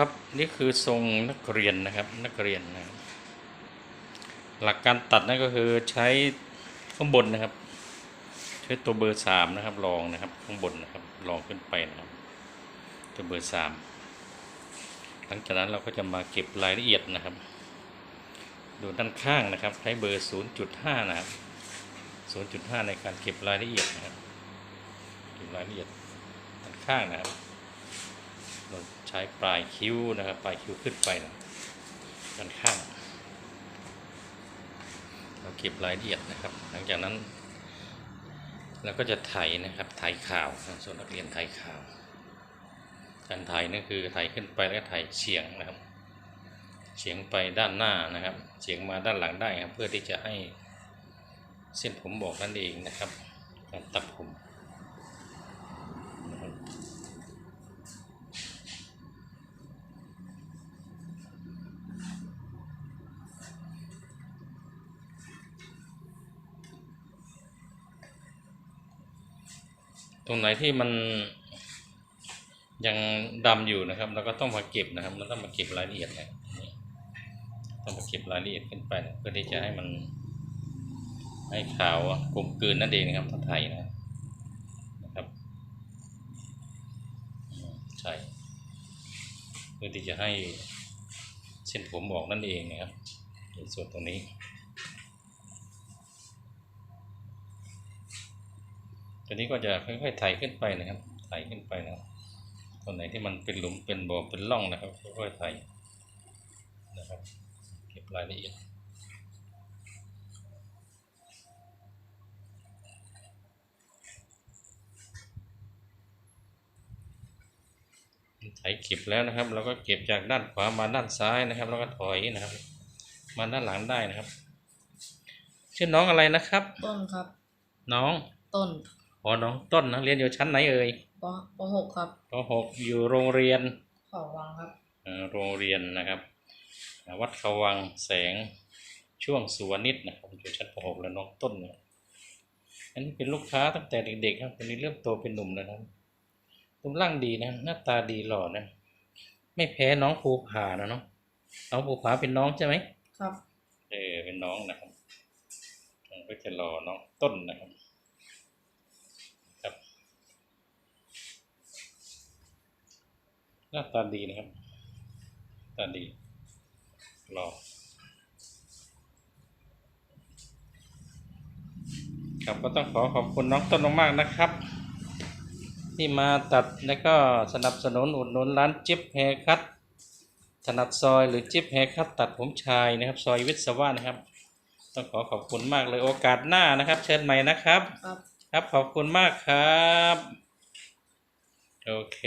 ครับนี่คือทรงนักเรียนนะครับนักเรียนนะหลักการตัดนั่นก็คือใช้ข้างบนนะครับ ใช้ตัวเบอร์สามนะครับรองนะครับข้างบนนะครับรองขึ้นไปนะครับ ตัวเบอร์สามหลังจากนั้นเราก็จะมาเก็บรายละเอียดนะครับ ดูด้านข้างนะครับ ใช้เบอร์ 0.5 นะครับ 0.5 ในการเก็บรายละเอียดนะครับ เก็บรายละเอียดด้านข้างนะครับ เราใช้ปลายคิ้วนะครับ ปลายคิ้วขึ้นไปนะด้านข้าง เราเก็บรายละเอียดนะครับ หลังจากนั้นเราก็จะไถนะครับไถข่าวส่วนนักเรียนไถข่าว การไถนั่นคือไถขึ้นไปแล้วไถเฉียงนะครับเฉียงไปด้านหน้านะครับเฉียงมาด้านหลังได้ครับ เพื่อที่จะให้เส้นผมบอกนั่นเองนะครับการตัดผมนะครับ ตรงไหนที่มันยังดำอยู่นะครับเราก็ต้องมาเก็บนะครับเราต้องมาเก็บรายละเอียดนะนี่ต้องมาเก็บรายละเอียดขึ้นไปเพื่อที่จะให้มันให้ขาวกลมกลืนนั่นเองนะครับทั้งไทยนะนะครับใช่เพื่อที่จะให้เส้นผมออกนั่นเองนะครับในส่วนตรงนี้ ตัวนี้ก็จะค่อยๆไถขึ้นไปนะครับไถขึ้นไปนะครับตรงไหนที่มันเป็นหลุมเป็นบ่อเป็นร่องนะครับค่อยๆไถนะครับเก็บรายละเอียดไถเก็บแล้วนะครับเราก็เก็บจากด้านขวามาด้านซ้ายนะครับ แล้วก็ถอยนะครับ มาด้านหลังได้นะครับ ชื่อน้องอะไรนะครับ ต้นครับ น้องต้น อ๋อน้องต้นนะเรียนอยู่ชั้นไหนเอ่ยปปหกครับปหกอยู่โรงเรียนเขอวังครับเอ่อโรงเรียนนะครับอ่าวัดเขาวังแสงช่วงสุวรรณิตนะครับอยู่ชั้นปหกแล้วน้องต้นเนี่ยอันนี้เป็นลูกค้าตั้งแต่เด็กๆครับคนนี้เริ่มโตเป็นหนุ่มแล้วนะครับรูปร่างดีนะ หน้าตาดีหล่อนะ ไม่แพ้น้องภูผานะเนาะน้องภูผาเป็นน้องใช่ไหมครับ เออเป็นน้องนะครับอ่าก็จะรอน้องต้นนะครับครับ น้าตาดีนะครับตาดีรอครับก็ต้องขอขอบคุณน้องต้นมากๆนะครับ ที่มาตัดแล้วก็สนับสนุนอุดหนุนร้านจิ๊บแฮร์คัตถนัดซอยหรือจิ๊บแฮร์คัตตัดผมชายนะครับ ซอยวิศวะนะครับ ต้องขอขอบคุณมากเลยโอกาสหน้านะครับ เชิญใหม่นะครับ ครับครับขอบคุณมากครับ โอเค